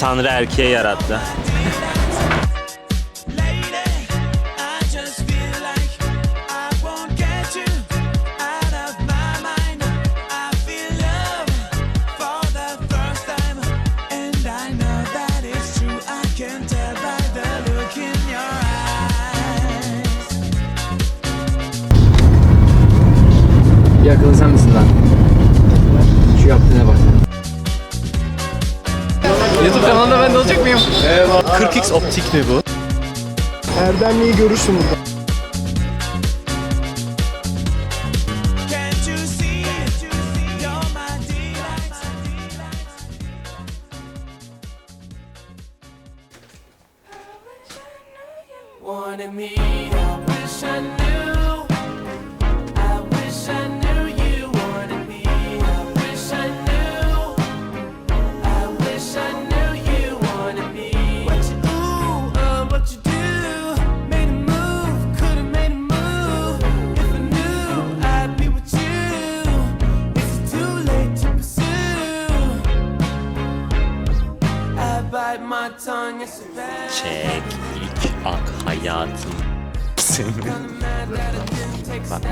Tanrı erkeği yarattı. Lady, I just feel like I won't get you out of my mind. I feel love for the first time, and I know that it's true. I can tell by the look in your eyes. Yakın sen misin lan? Şu yaptığına bak. YouTube kanalında ben de olacak mıyım? 40x optik mi bu? Erdemli'yi görürsün burada. Çek ilk ak hayatım. Bak.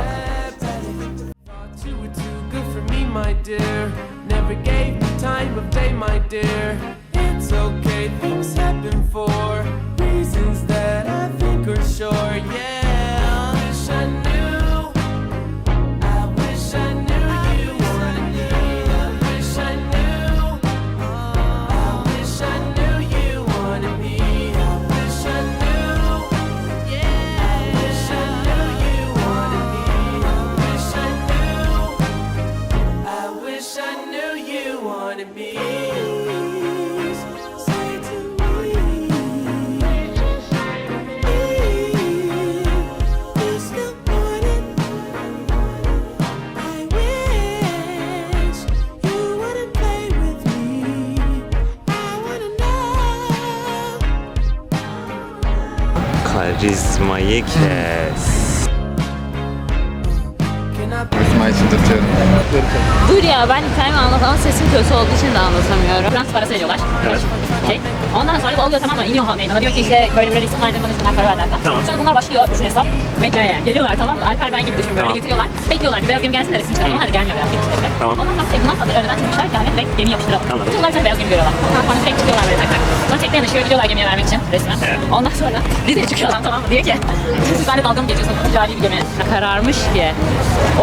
Never gave me time of day, my dear. It's okay, things happen for reasons that I think are sure. Yeah, wanted me. Say to me, you still want it. I Karizmayı çıldırtıyorum. Dur ya ben hikayemi anlat ama sesim kötü olduğu için de anlatamıyorum. Frans parası veriyorlar. Evet. Şey. Ondan sonra da oluyor tamam mı? İniyor meydana diyor ki işte böyle böyle resim aydınlanma isimler karar verdiler. Tamam. Sonra bunlar başlıyor üç hesap. Medyaya geliyorlar tamam mı? Alper ben gibi düşün böyle Tamam. getiriyorlar. Bekliyorlar bir beyaz gemi gelsin de resim çıkaralım. Hadi gelmiyor beyaz gemi işte. Tamam. Ondan sonra bundan sonra önceden çıkmışlar ki hani direkt gemi yapıştıralım. Anladım. Bunlar sonra beyaz gemi görüyorlar. Ondan sonra tek çıkıyorlar böyle tak tak. Sonra tekne yanaşıyor gidiyorlar gemiye vermek için resmen. Evet. Ondan sonra Rize'ye çıkıyor adam tamam mı? Diyor ki siz benimle dalga mı geçiyorsunuz? Ticari bir gemi. Kararmış ki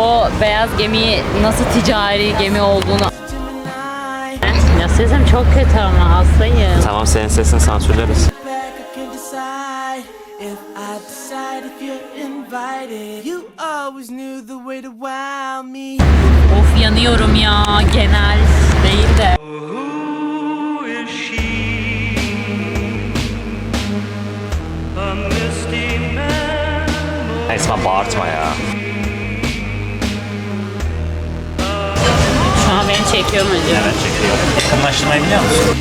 o beyaz gemi nasıl ticari gemi olduğunu ya sesim çok kötü ama hastayım. Tamam senin sesini sansürleriz. back, I can decide if I decide if you're invited. You always knew the way to wow me. Of yanıyorum ya genel değil de. Esma bağırtma ya. Çekiyor mu acaba? Evet çekiyor. Yakınlaştırmayı biliyor musun?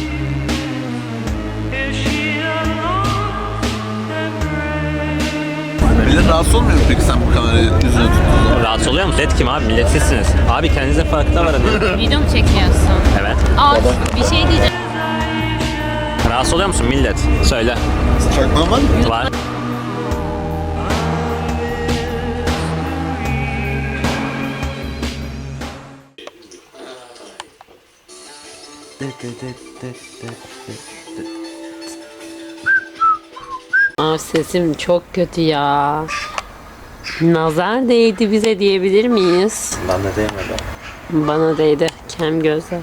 Millet rahatsız olmuyor mu peki sen bu kamerayı yüzüne tuttuğun zaman? Rahatsız oluyor musun? Dead kim abi? Millet sizsiniz. Abi kendinize farkına varın. Video mu çekiyorsun? Evet. Aa bir şey diyeceğim. Rahatsız oluyor musun millet? Söyle. Çakmağın var mı? Var. Aa sesim çok kötü ya. Nazar değdi bize diyebilir miyiz? Ben de değmedim. Bana değdi. Kem gözler.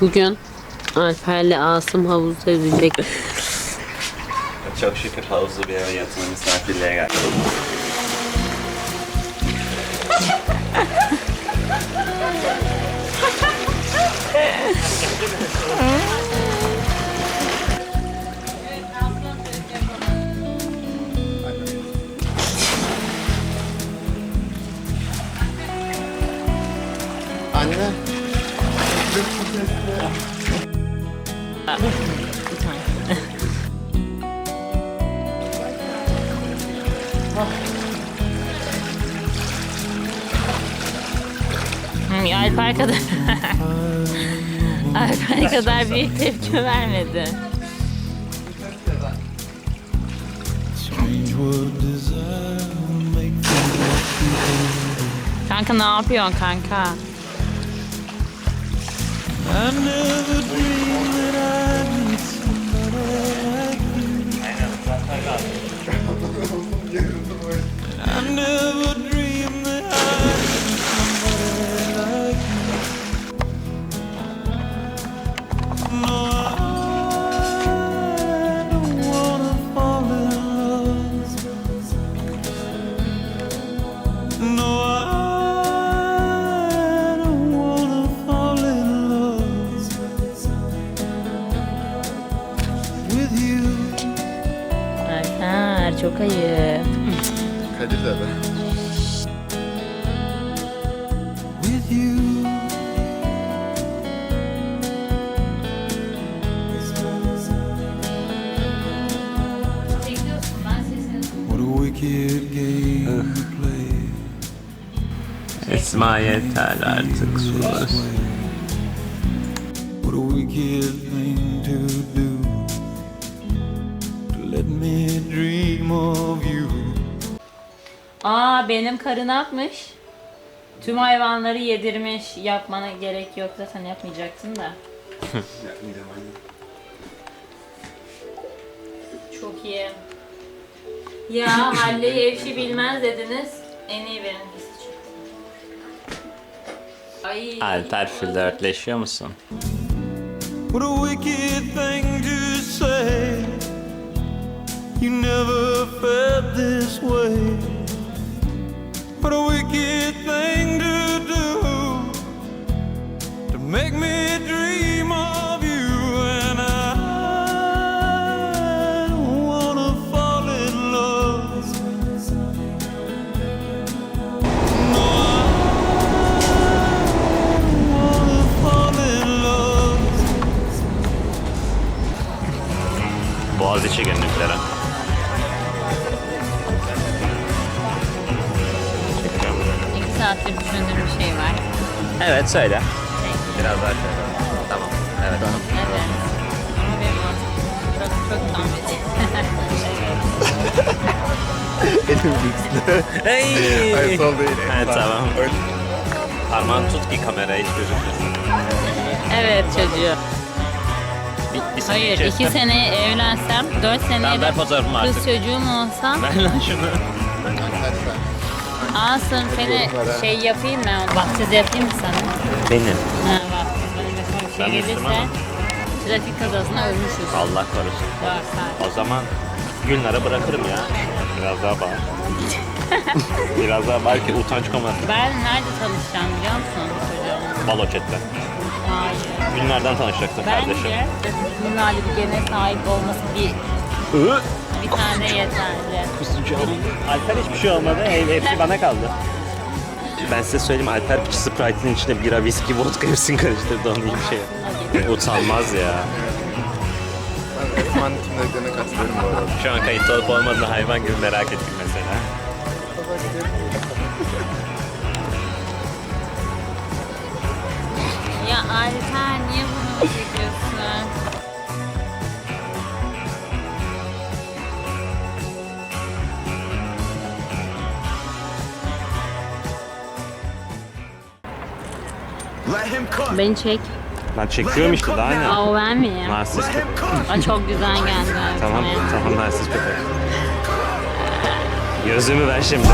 Bugün Alper'le Asım havuzda yüzecek. Çok şükür havuzlu bir eve yatılı misafirliğe geldim. Anne. Hmm, Alper kadar Erkan kadar büyük tepki vermedi. Kanka ne yapıyorsun kanka? I never dreamed that I Alper me dream of you. Aa benim karın akmış. Tüm hayvanları yedirmiş. Yapmana gerek yok zaten yapmayacaktın da. Çok iyi. Ya halleyi evşi bilmez dediniz. En iyi benimkisi. Ay. Alper flörtleşiyor musun? What a wicked thing to say. You never felt this way. What a wicked thing Boğaziçi günlükleri. İki saattir düşündüğüm bir şey var. Evet söyle. Biraz daha şöyle. Tamam. Evet. Evet. Ama benim ağzım burası çok tahmin Elim büyüksün. Hey! Hayır sol değil. Evet tamam. Parmağını tut ki kamera hiç gözükmesin. Evet çocuğu. Bir, sene Hayır içerisinde- iki sene evlensem, dört Tamam, de ver fotoğrafımı kız artık. çocuğum olsa Ver lan şunu. Asım seni şey yapayım mı? Vaftiz yapayım mı sana? Benim. Ha vaftiz. Bana mesela bir şey Ben gelirse Müslümanım. trafik kazasına ölmüşüz. Allah korusun. Dört saat. O zaman Gülnar'a bırakırım ya. Biraz daha bağır. Biraz daha belki utanç koması. Ben nerede tanışacağım biliyor musun çocuğum? Balo chatte. Hayır. Gülnar'dan tanışacaksın kardeşim. Bence bunun hali bir gene sahip olması bir, bir tane yeterli. Kusacağım. Alper hiçbir şey olmadı. He- Hepsi bana kaldı. Ben size söyleyeyim Alper Sprite'ın içine bira, viski, vodka hepsini karıştırdı. Onun iyi bir şey. Utanmaz ya. Ben Osman kimliklerine katılıyorum bu arada. Şu an kayıtlı olup olmadığını hayvan gibi merak ettim mesela. Beni çek. Ben çekiyorum işte daha ne? Aa o ben miyim? Narsist köpek. Aa, çok güzel geldi. Tamam, tamam narsist köpek. Gözümü ver şimdi.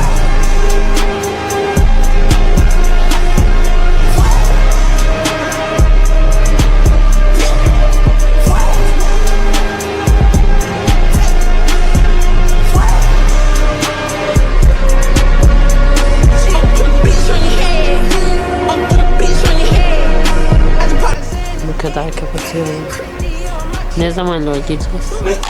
Bu kadar